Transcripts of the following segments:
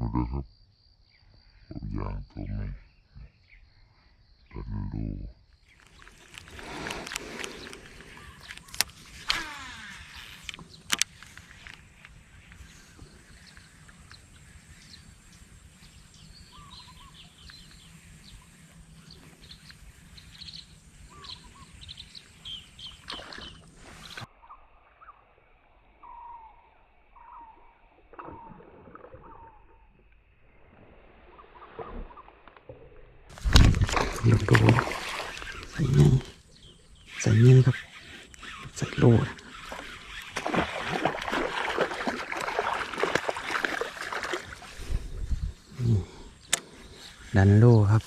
เอาเด้อครับเอายางตัวใหม่ดัน โลลูกโดใส่ไงใส่ไงครับ ใส่โลดดันโลครับ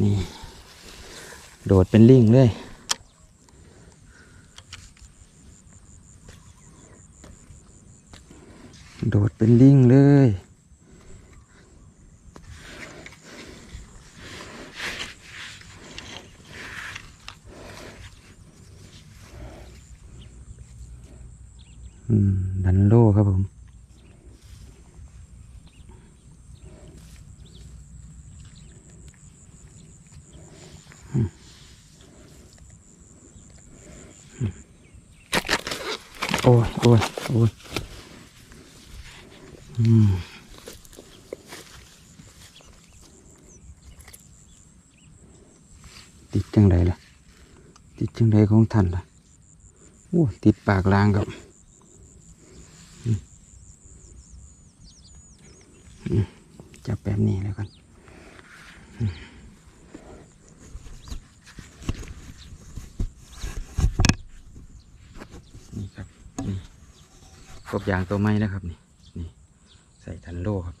นี่ โดดเป็นลิงเลยโดดเป็นลิงเลย อืม ดันโลครับผม อืมอืมโอ้ยโอ้ยอืมติดจังไดล่ะ ติดจังไดของท่านล่ะโอ้ติดปากลางครับจับแบบนี้แล้วกันครับ นี่ กบยางตัวไม้นะครับนี่นี่ใส่ทันโลครับ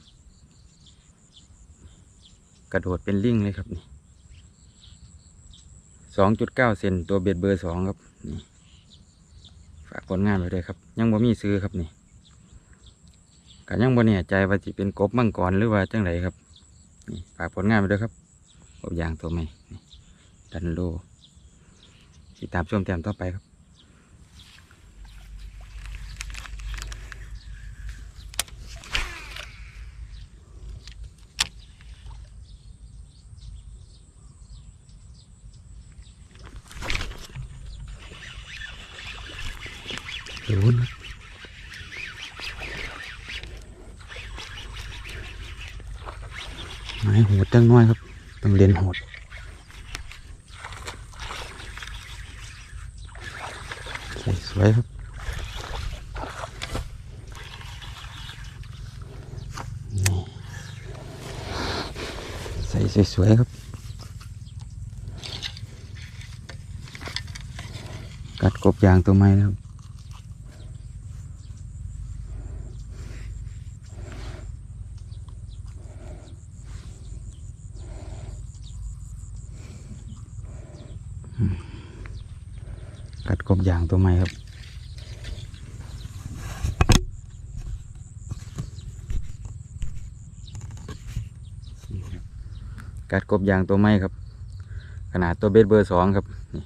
กระโดดเป็นลิงเลยครับนี่สองจุดเก้าเซนตัวเบ็ดเบอร์สองครับนี่ฝากผลงานไว้ด้วยครับ ยังบ่มีซื้อครับนี่ก็ยังบ่แน่ใจว่าสิเป็นกบมังกรหรือว่าจังไรครับนี่ฝากผลงานไปด้วยครับกบยางตัวใหม่ดันโลติดตามชมแต้มต่อไปครับ ยวนะไม้โหดจังน้อยครับต้องเรียนโหดสวยครับใส่สวยๆครับ กัดกบยางตัวไม้นะครับ กัดกบยางตัวใหม่ครับกัดกบยางตัวใหม่ครับ ขนาดตัวเบ็ดเบอร์สองครับนี่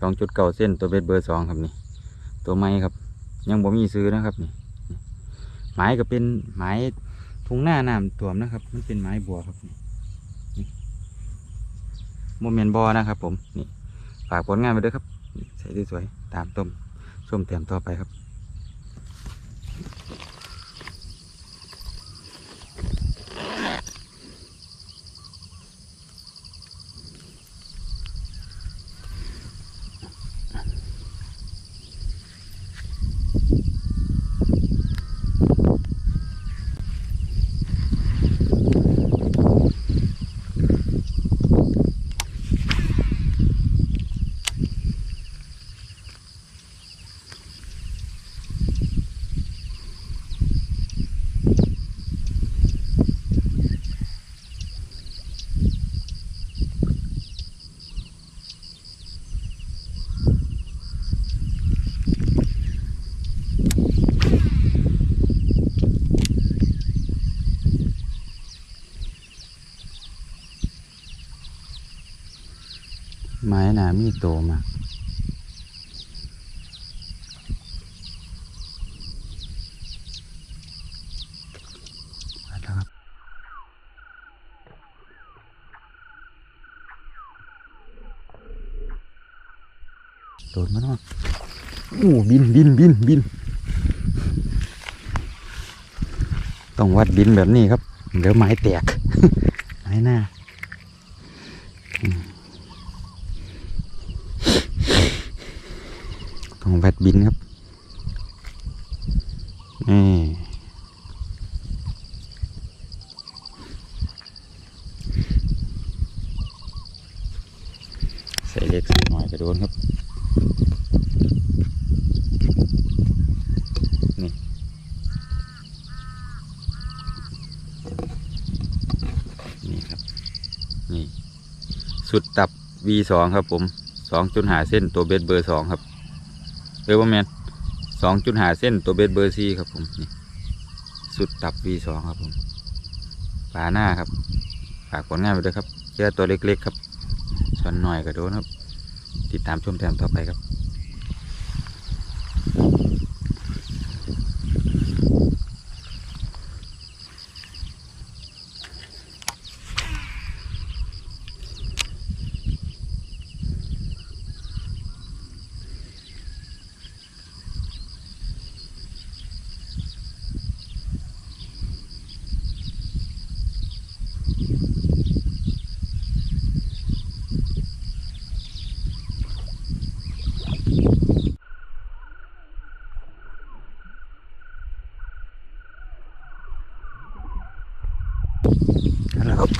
สองจุดเก้าเส้นตัวเบ็ดเบอร์สองครับนี่ตัวใหม่ครับ ยังบ่มีซื้อนะครับนี่ไม้ก็เป็นไม้ทุ่งหน้าน้ำท่วมนะครับ มันเป็นไม้บัวครับนี่ โมเมนบอนะครับ ผมนี่ฝากผลงานไปด้วยครับใส่สวยๆตามต้มชมเต็มต่อไปครับ น่ามีโตมากโดนมันว่าโอ้บินบินบินบิน ต้องวัดบินแบบนี้ครับ เดี๋ยวไม้แตกไม้หน้า ต้องวัดบินครับ นี่ใส่เล็กใส่หน่อยก็โดนครับ นี่นี่ครับ นี่ สุดตับ V2 ครับผมสองจุดหาเส้นตัวเบสเบอร์สองครับ เออว่าแมนสองจุดหาเส้นตัวเบสเบอร์ซี่ครับผมนี่สุดตับ V2 ครับผมปลาหน้าครับฝากผลงานไปด้วยครับเจอตัวเล็กๆครับส่วนหน่อยก็โดนครับ ติดตามชมแถมต่อไปครับ แล้วครับ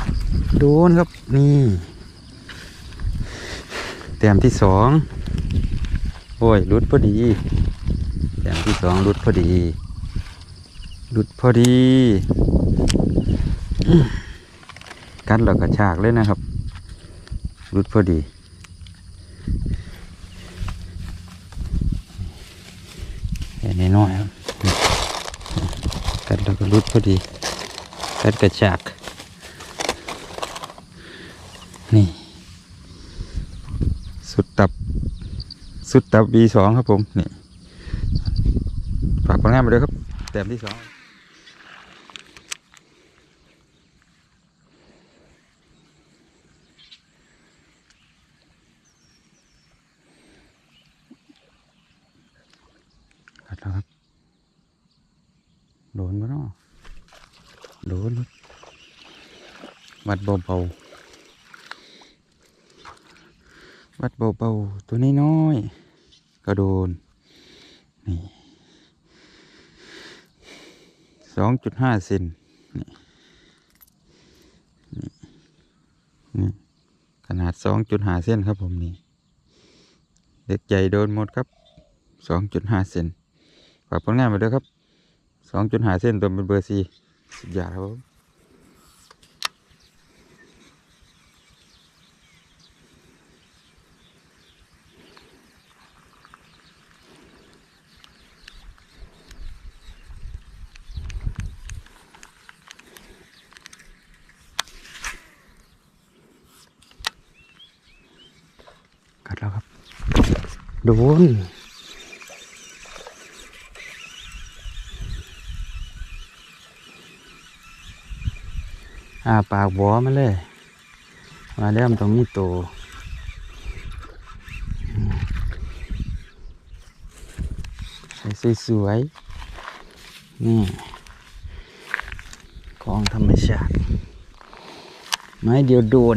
โดนครับนี่แต้มที่สองโอ้ยหลุดพอดีแต้มที่สองหลุดพอดีหลุดพอดีกัดแล้วกระชากเลยนะครับหลุดพอดีแค่น้อยครับกัดแล้วก็หลุดพอดีกัดกระชาก นี่ สุดตับ สุดตับ V2 ครับผม นี่ ฝากผลงานมาด้วยครับ แต้มที่สองกัดแล้วครับ โดนปะเนาะโดนครับวัดเบาๆ วัดเบาๆตัวน้อยๆก็โดน นี่สองจุดห้าเซนนี่นี่นี่ขนาดสองจุดห้าเซนครับผมนี่เด็กใหญ่โดนหมดครับสองจุดห้าเซนฝากผลงานมาด้วยครับสองจุดห้าเซนตัวเป็นเบอร์ซีสุดยอดครับผม กัดแล้วครับ โดนอาปากบอมาเลย มาแล้วมันต้องมีโตวอืมใส่สวยๆนี่ของธรรมชาติ ไม้เดียวโดน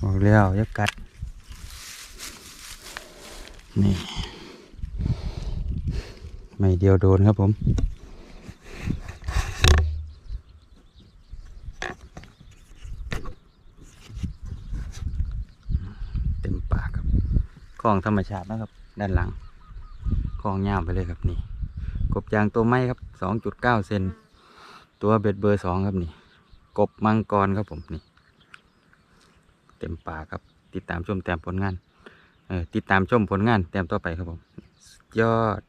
บอกแล้วอย่ากัด นี่ไม่เดียวโดนครับผม เต็มปากครับคลองธรรมชาตินะครับ ด้านหลังคลองยาวไปเลยครับนี่ กบยางตัวไม้ครับสองจุดเก้าเซนตัวเบ็ดเบอร์สองครับนี่ กบมังกรครับผมนี่ เต็มปากครับ ติดตามชมแต้มผลงาน ติดตามชมผลงานแต้มต่อไปครับผมยอด